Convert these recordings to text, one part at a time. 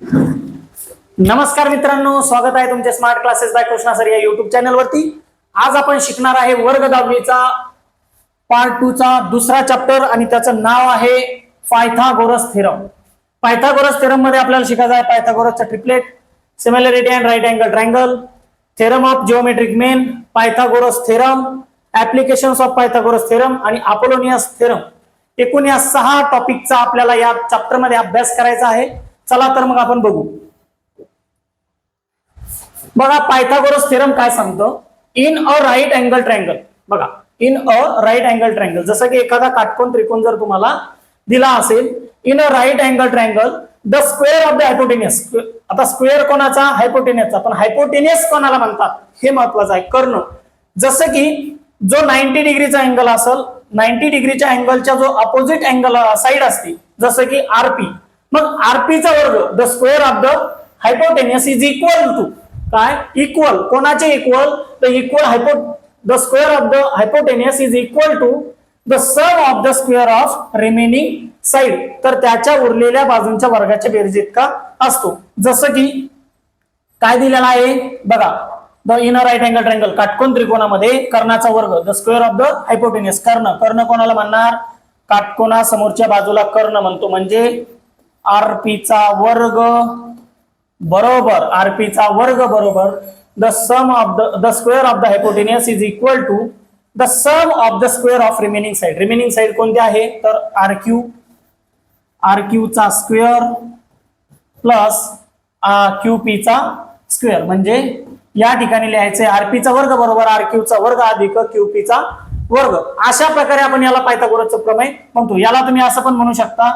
नमस्कार मित्रांनो स्वागत आहे तुमच्या smart classes by Krishna sir या युट्यूब चॅनलवरती आज आपण शिकणार आहे वर्ग दहावीचा पार्ट टू चा दुसरा चॅप्टर आणि त्याचं नाव आहे पायथागोरस थेरम पायथागोरस थेरममध्ये आपल्याला शिकायचं आहे पायथागोरसचा triplet similarity and right angle triangle theorem of geometric mean Pythagoras theorem applications of Pythagoras theorem आणि अपोलोनियस थेरम एकूण या सहा टॉपिकचा आपल्याला या चॅप्टरमध्ये अभ्यास करायचा आहे. चला तर मग आपण बघू. बघा पायथागोरस थेरम काय सांगतो? In a right angle triangle बघा in a right angle triangle जसं की एखादा काटकोन त्रिकोण जर तुम्हाला दिला असेल in a right angle triangle the square of the hypotenuse आता स्क्वेअर कोणाचा? हायपोटेनियसचा पण हायपोटेनियस कोणाला म्हणतात? हे महत्वाचं आहे. कर्ण जसं की जो नाईन्टी डिग्रीचा अँगल असेल नाईन्टी डिग्रीच्या अँगलच्या जो अपोजिट अँगल साईड असते जसं की आरपी मग आरपीचा वर्ग the square of the hypotenuse is equal to काय? इक्वल कोणाचे equal the equal hypo the square of the hypotenuse is equal to the sum of the square of remaining side तर त्याच्या उरलेल्या बाजूंच्या वर्गाच्या बेरीज इतका असतो. जसं की काय दिलेला आहे? बघा the inner right angle triangle काटकोन त्रिकोणामध्ये कर्णाचा वर्ग the square of the hypotenuse कर्ण. कर्ण कोणाला म्हणणार? काटकोना समोरच्या बाजूला कर्ण म्हणतो. म्हणजे आरपीचा वर्ग बरोबर आरपीचा वर्ग बरोबर the sum of the the square of the hypotenuse is equal to the sum of the square of remaining side remaining side कोणते आहे? तर आर क्यू आर क्यूचा स्क्वेअर प्लस क्यू पीचा स्क्वेअर म्हणजे या ठिकाणी लिहायचे आरपीचा वर्ग बरोबर आर क्यूचा वर्ग अधिक क्यू पीचा वर्ग. अशा प्रकारे आपण याला पायथागोरसचं प्रमेय म्हणतो. याला तुम्ही असं पण म्हणू शकता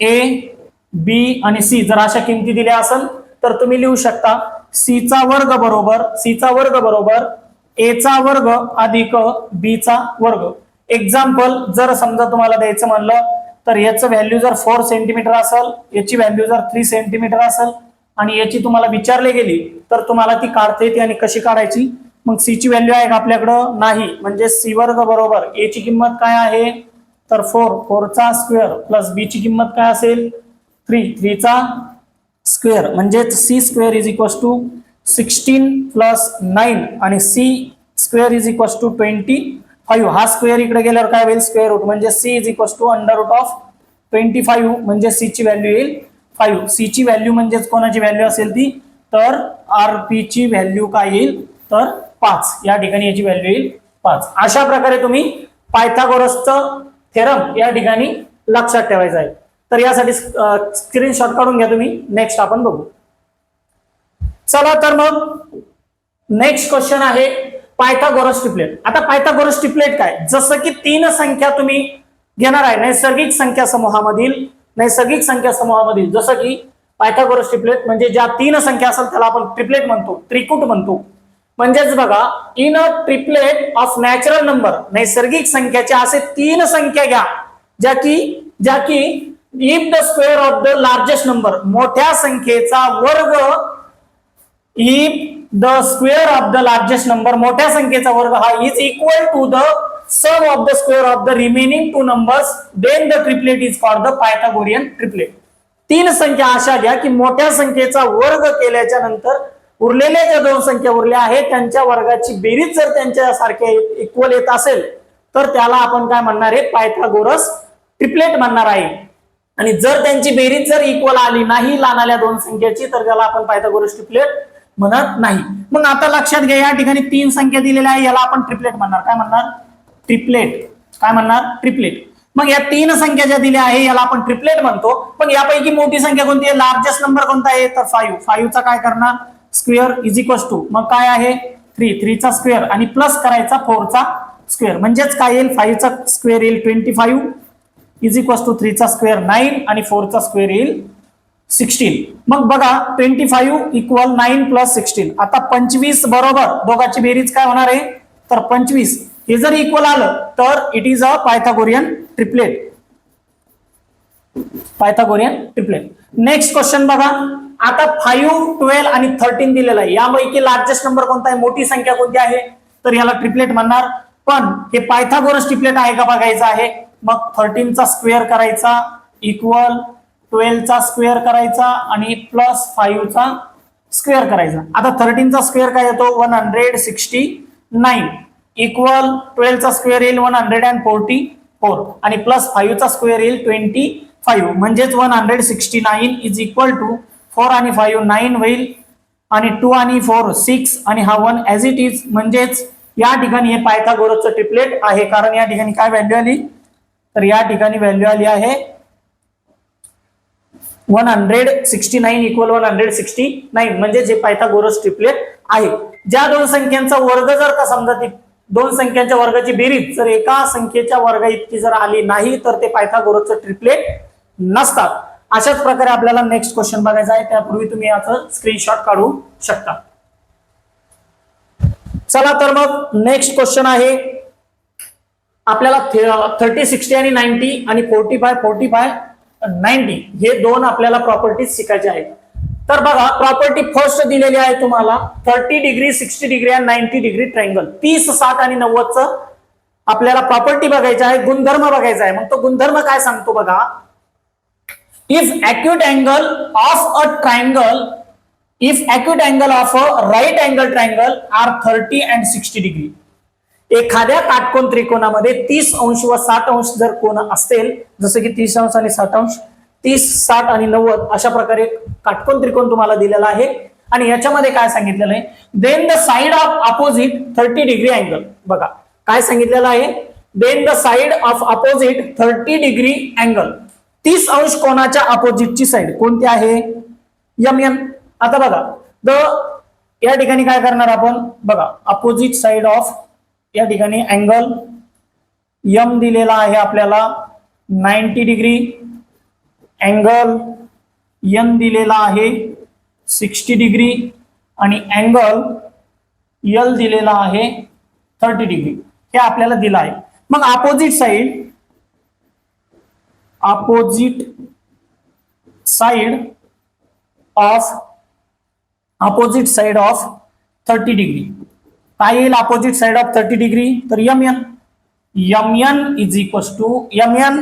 ए बी आणि सी जर अशा किमती दिल्या असेल तर तुम्ही लिहू शकता सीचा चा वर्ग बरोबर सीचा चा वर्ग बरोबर एचा चा वर्ग अधिक बीचा वर्ग. एक्झाम्पल जर समजा तुम्हाला द्यायचं म्हणलं तर याचं व्हॅल्यू जर फोर सेंटीमीटर असेल याची व्हॅल्यू जर थ्री सेंटीमीटर असेल आणि याची तुम्हाला विचारली गेली तर तुम्हाला ती काढता येते आणि कशी काढायची? मग सीची व्हॅल्यू आहे का आपल्याकडं? नाही. म्हणजे सी वर्ग बरोबर. A ची किंमत काय आहे? तर फोर फोरचा स्क्वेअर प्लस बी ची किंमत काय असेल? थ्री थ्रीचा स्क्वेअर. म्हणजेच C square is equals to sixteen plus nine आणि C square is equals to twenty five. हा स्क्वेअर इकडे गेल्यावर काय होईल? Square root. म्हणजे C is equals to under root of twenty five. म्हणजे सी ची व्हॅल्यू येईल फाईव्ह. सी ची व्हॅल्यू म्हणजेच कोणाची व्हॅल्यू असेल ती? तर आर पी ची व्हॅल्यू काय येईल? तर पाच. या ठिकाणी याची व्हॅल्यू येईल पाच. अशा प्रकारे तुम्ही पायथागोरसचं थेरम या ठिकाणी लक्षात ठेवायचं आहे. तर यासाठी स्क्रीनशॉट काढून घ्या तुम्ही. नेक्स्ट आपण बघू. चला तर मग नेक्स्ट क्वेश्चन आहे पायथागोरस ट्रिपलेट. आता पायथागोरस ट्रिपलेट काय? जसं की तीन संख्या तुम्ही घेणार आहे. नैसर्गिक संख्या समूहामधील नैसर्गिक संख्या समूहामधील. जसं की पायथागोरस ट्रिपलेट म्हणजे ज्या तीन संख्या असेल त्याला आपण ट्रिपलेट म्हणतो त्रिकूट म्हणतो. म्हणजेच बघा in a triplet of natural number नैसर्गिक संख्याच्या असे तीन संख्या घ्या ज्या की ज्या की if the square of the largest number मोठ्या संख्येचा वर्ग if the square of the largest number मोठ्या संख्येचा वर्ग हा is equal to the sum of the square of the remaining two numbers then the triplet is called the Pythagorean triplet तीन संख्या अशा घ्या की मोठ्या संख्येचा वर्ग केल्याच्यानंतर उरलेल्या ज्या दोन संख्या उरल्या आहेत त्यांच्या वर्गाची बेरीज जर त्यांच्या सारख्या इक्वल येत असेल तर त्याला आपण काय म्हणणार आहे? पायथागोरस ट्रिपलेट म्हणणार आहे. आणि जर त्यांची बेरीज जर इक्वल आली नाही लहानाल्या दोन संख्याची तर त्याला आपण पायथागोरस ट्रिपलेट म्हणत नाही. मग आता लक्षात घ्या या ठिकाणी तीन संख्या दिलेल्या आहे याला आपण ट्रिपलेट म्हणणार. काय म्हणणार? ट्रिपलेट. काय म्हणणार? ट्रिपलेट. मग या तीन संख्या ज्या दिल्या आहे याला आपण ट्रिपलेट म्हणतो. पण यापैकी मोठी संख्या कोणती आहे? लार्जेस्ट नंबर कोणता आहे? तर फाईव्ह फाईव्हचा काय करणार? Square is equals to. मग काय आहे? थ्री. थ्रीचा स्क्वेअर. आणि प्लस करायचा फोरचा स्क्वेअर. म्हणजेच काय येईल? फाईव्हचा स्क्वेअर येईल twenty five. Is equals to थ्रीचा square nine आणि फोरचा स्क्वेअर येईल सिक्स्टीन. मग बघा twenty five equal nine plus sixteen. आता पंचवीस बरोबर. दोघांची बेरीज काय होणार आहे? तर पंचवीस. हे जर इक्वल आलं तर it is a Pythagorean triplet Pythagorean triplet next question बघा. आता फाईव्ह ट्वेल्व आणि थर्टीन दिलेलं आहे. यापैकी लार्जेस्ट नंबर कोणता आहे? मोठी संख्या कोणती आहे? तर याला ट्रिपलेट म्हणणार. पण हे पायथागोरस ट्रिपलेट आहे का बघायचं आहे? मग थर्टीनचा स्क्वेअर करायचा इक्वल ट्वेल्वचा स्क्वेअर करायचा आणि प्लस फाईव्हचा स्क्वेअर करायचा. आता थर्टीनचा स्क्वेअर काय येतो? One hundred sixty nine equal ट्वेल्वचा square येईल one hundred and forty four आणि प्लस फाईव्हचा स्क्वेअर येईल ट्वेंटी फाईव्ह म्हणजेच one hundred sixty nine is equal to four आणि फाईव्ह नाईन होईल आणि टू आणि फोर सिक्स आणि हा वन ॲज इट इज म्हणजेच या ठिकाणी हे पायथागोरसचं ट्रिपलेट आहे. कारण या ठिकाणी काय व्हॅल्यू आली? तर या ठिकाणी व्हॅल्यू आली आहे one hundred sixty nine equal one hundred sixty nine म्हणजे जे पायथागोरस ट्रिपलेट आहे. ज्या दोन संख्यांचा वर्ग जर का समजा ती दोन संख्यांच्या वर्गाची बेरीज जर एका संख्येच्या वर्गा इतकी जर आली नाही तर ते पायथागोरसचं ट्रिपलेट नसतात. अशाच प्रकारे आपल्याला नेक्स्ट क्वेश्चन बघायचा आहे. त्यापूर्वी तुम्ही याचं स्क्रीनशॉट काढू शकता. चला तर मग नेक्स्ट क्वेश्चन आहे. आपल्याला थर्टी सिक्स्टी आणि नाईन्टी आणि forty five forty five ninety हे दोन आपल्याला प्रॉपर्टीज शिकायचे आहेत. तर बघा प्रॉपर्टी फर्स्ट दिलेली आहे तुम्हाला थर्टी डिग्री सिक्स्टी डिग्री आणि नाईन्टी डिग्री ट्रायंगल तीस साठ आणि नव्वदचं आपल्याला प्रॉपर्टी बघायचं आहे गुणधर्म बघायचा आहे. मग तो गुणधर्म काय सांगतो बघा? If acute angle of a triangle if acute angle of a right angle triangle are 30 and 60 degree. एखाद्या काटकोन त्रिकोणामध्ये तीस अंश व साठ अंश जर कोण असेल जसं की तीस अंश आणि साठ अंश तीस साठ आणि नव्वद अशा प्रकारे काटकोन त्रिकोण तुम्हाला दिलेला आहे. आणि याच्यामध्ये काय सांगितलेलं आहे? Then the side of opposite thirty degree angle बघा काय सांगितलेलं आहे? Then the side of opposite thirty degree angle तीस अंश कोणाच्या अपोजिटची साईड कोणती आहे? यम एन आता बघा द या ठिकाणी काय करणार आपण? बघा अपोजिट साइड ऑफ या ठिकाणी अँगल यम दिलेला आहे आपल्याला. नाईन्टी डिग्री अँगल यन दिलेला आहे. सिक्स्टी डिग्री आणि अँगल यल दिलेला आहे थर्टी डिग्री हे आपल्याला दिलं आहे. मग opposite side opposite side of opposite side of 30 degree येईल opposite side of thirty degree तर M N M N is equal to M N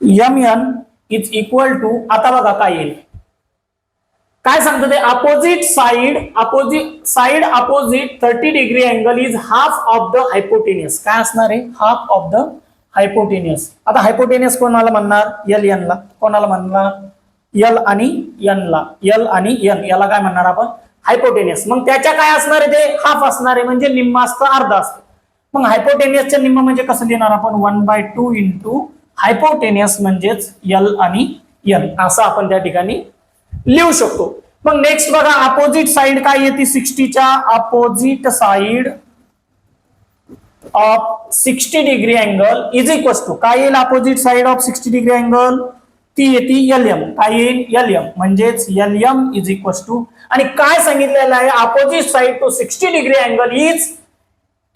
M N is equal to आता बघा येईल काय सांगतो ते? Opposite side opposite side opposite thirty degree angle is half of the hypotenuse काय असणार आहे? हाफ़ ऑफ़ द हायपोटेनियस आता हायपोटेनियस कोणाला म्हणणार? एल एनला कोणाला म्हणणार? यल आणि एनला एल आणि एन याला काय म्हणणार आपण? हायपोटेनियस मग त्याच्या काय असणार आहे ते? हाफ असणार आहे. म्हणजे निम्मा असतं अर्धा असतं. मग हायपोटेनियसच्या निम्म म्हणजे कसं देणार आपण? One by two into hypotenuse म्हणजेच यल आणि यन असं आपण त्या ठिकाणी लिहू शकतो. मग नेक्स्ट बघा अपोजिट साइड काय येते? सिक्स्टीच्या opposite side of sixty degree angle is equal to काय येईल opposite side of sixty degree angle ती येते एल एम काय येईल? एल एम म्हणजेच L M is equal to आणि काय सांगितलेलं आहे? Opposite side to sixty degree angle is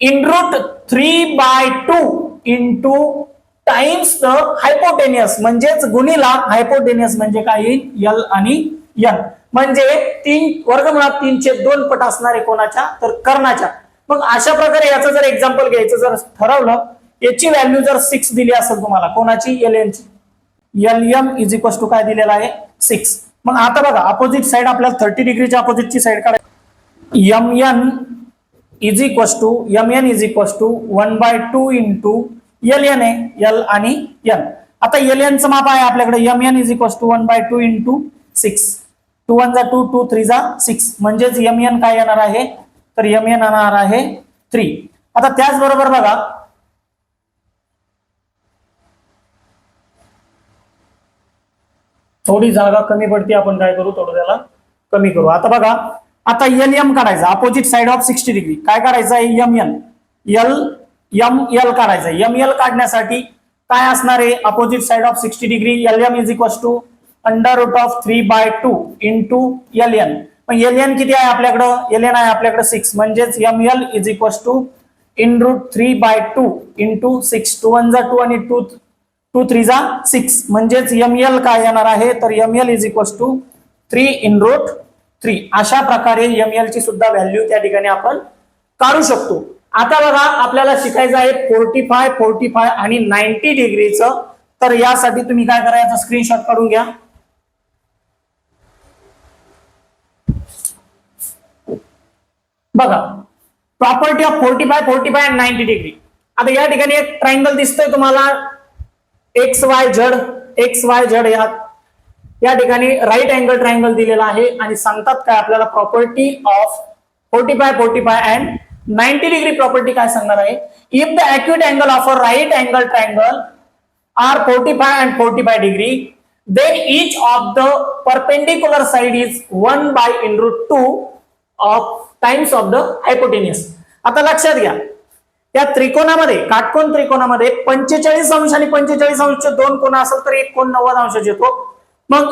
in root three by two into times the hypotenuse म्हणजेच गुणीला हायपोटेनियस म्हणजे काय येईल? यल आणि यन म्हणजे तीन वर्गमुळात तीनचे दोन पट असणारे कोणाच्या? तर कर्णाच्या. मग अशा प्रकारे याचं जर एक्झाम्पल घ्यायचं जर ठरवलं याची व्हॅल्यू जर सिक्स दिली असेल तुम्हाला कोणाची? L एनची L M is equal to काय दिलेला आहे? सिक्स मग आता बघा अपोजिट साइड आपल्याला थर्टी डिग्रीच्या अपोजिटची साइड काढायची. M N is equal to M N is equal to one by two into L N आहे एल आणि एन आता एल एनचं माप आहे आपल्याकडे. M N is equal to one by two into six two one जा two two three जा six म्हणजेच एम एन काय येणार आहे? तर एम एन येणार आहे थ्री आता त्याचबरोबर बघा. थोडी जागा कमी पडते आपण काय करू? थोडं त्याला कमी करू. आता बघा आता एल एम काढायचं. Opposite side of sixty degree काय काढायचं आहे? M N L M L काढायचं एम एल काढण्यासाठी काय असणार आहे? Opposite side of sixty degree L M is equal to under root of three by two in two L N पण L N किती आहे आपल्याकडं? एल एन आहे आपल्याकडे सिक्स म्हणजेच M L is equal to in root three by two into six two one जा two आणि two two three जा सिक्स म्हणजेच एम एल काय येणार आहे? तर M L is equal to three in root three अशा प्रकारे एम एल ची सुद्धा व्हॅल्यू त्या ठिकाणी आपण काढू शकतो. आता बघा आपल्याला शिकायचं आहे फोर्टी फाय फोर्टी फाय आणि नाईन्टी डिग्रीचं तर यासाठी तुम्ही काय करायचं? स्क्रीनशॉट काढून घ्या. बघा property of forty five forty five and ninety degree आता या ठिकाणी एक ट्रायंगल दिसतोय तुम्हाला. X Y Z X Y Z या या ठिकाणी राईट अँगल ट्रायंगल दिलेला आहे. आणि सांगतात काय आपल्याला property of forty five forty five and ninety degree property काय सांगणार आहे? If the acute angle of a right angle triangle are 45 and 45 degree, then each of the perpendicular side is 1 by in root 2 of times of the hypotenuse आता लक्षात घ्या. त्या त्रिकोणामध्ये काटकोन त्रिकोणामध्ये पंचेचाळीस अंश आणि पंचेचाळीस अंश दोन कोण असेल तर एक कोण नव्वद अंश येतो. मग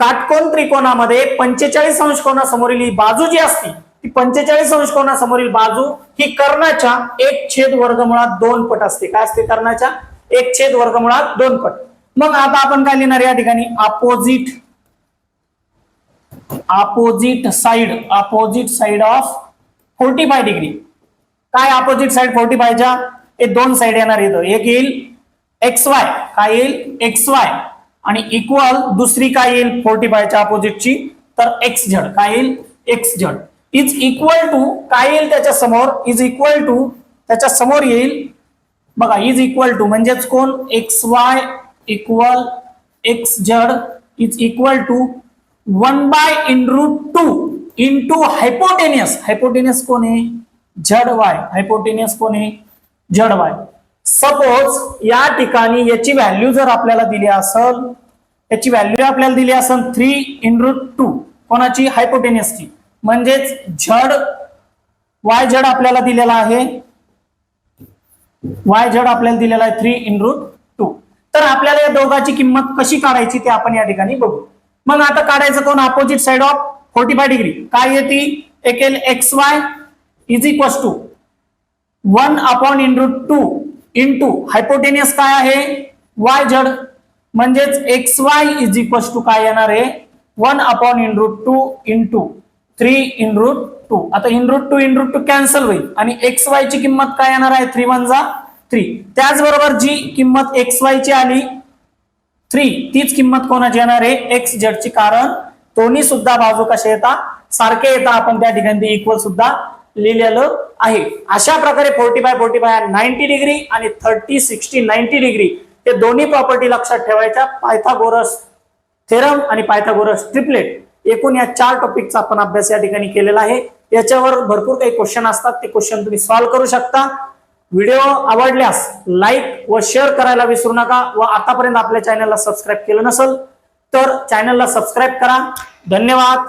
काटकोन त्रिकोणामध्ये पंचेचाळीस अंश कोणासमोरील ही बाजू जी असते ती पंचेचाळीस अंश कोणासमोरील बाजू ही कर्णाच्या एक छेद वर्गमुळात दोन पट असते. काय असते कर्णाच्या? एक छेद वर्गमुळात दोन पट. मग आता आपण काय लिहिणार या ठिकाणी? Opposite opposite side opposite side of forty five degree काय अपोजिट साइड फोर्टी फायच्या हे दोन साइड येणार येतं एक येईल एक्स वाय काय येईल? एक्स वाय आणि इक्वल दुसरी काय येईल? फोर्टी फायच्या अपोजिटची तर एक्स झड काय येईल? X Z is equal to काय येईल त्याच्यासमोर? इज इक्वल टू त्याच्यासमोर येईल. बघा इज इक्वल टू म्हणजेच कोण? X Y equal X Z is equal to one by in root two in two hypotenuse hypotenuse कोण आहे? झड वाय. हायपोटेनियस कोण आहे? झड वाय. सपोज या ठिकाणी याची व्हॅल्यू जर आपल्याला दिली असेल याची व्हॅल्यू आपल्याला दिली असेल थ्री इन रूट टू कोणाची? हायपोटेनियसची म्हणजेच झड वाय झड आपल्याला दिलेला आहे. वाय झड आपल्याला दिलेला आहे थ्री इन रूट टू तर आपल्याला या दोघांची किंमत कशी काढायची ते आपण या ठिकाणी बघू. मग आता काढायचं कोण? Opposite side of forty five degree काय येते? एक X Y is equals to one upon in two in two hypotenuse काय आहे? वाय झड म्हणजेच X Y is equals to काय येणार आहे? One upon in root two in two three in root two आता in root two in root two cancel होईल. आणि x Y ची किंमत काय येणार आहे? थ्री वन जा थ्री त्याचबरोबर जी किंमत एक्स वाय ची आली थ्री तीच किंमत कोणाची येणार आहे? एक्स झेड कारण दोन्ही सुद्धा बाजू कसे येतात? सारखे येतात. आपण त्या ठिकाणी इक्वल सुद्धा लिहिलेलं आहे. अशा प्रकारे forty five forty five ninety degree आणि थर्टी सिक्स्टी नाईन्टी डिग्री हे दोन्ही प्रॉपर्टी लक्षात ठेवायच्या. पायथागोरस थेरम आणि पायथागोरस ट्रिपलेट एकूण या चार टॉपिकचा आपण अभ्यास या ठिकाणी केलेला आहे. याच्यावर भरपूर काही क्वेश्चन असतात. ते क्वेश्चन तुम्ही सॉल्व्ह करू शकता. व्हिडिओ आवडल्यास लाईक व शेअर करायला विसरू नका व आतापर्यंत आपल्या चॅनलला सबस्क्राईब केलं नसेल तर चॅनलला सबस्क्राईब करा. धन्यवाद.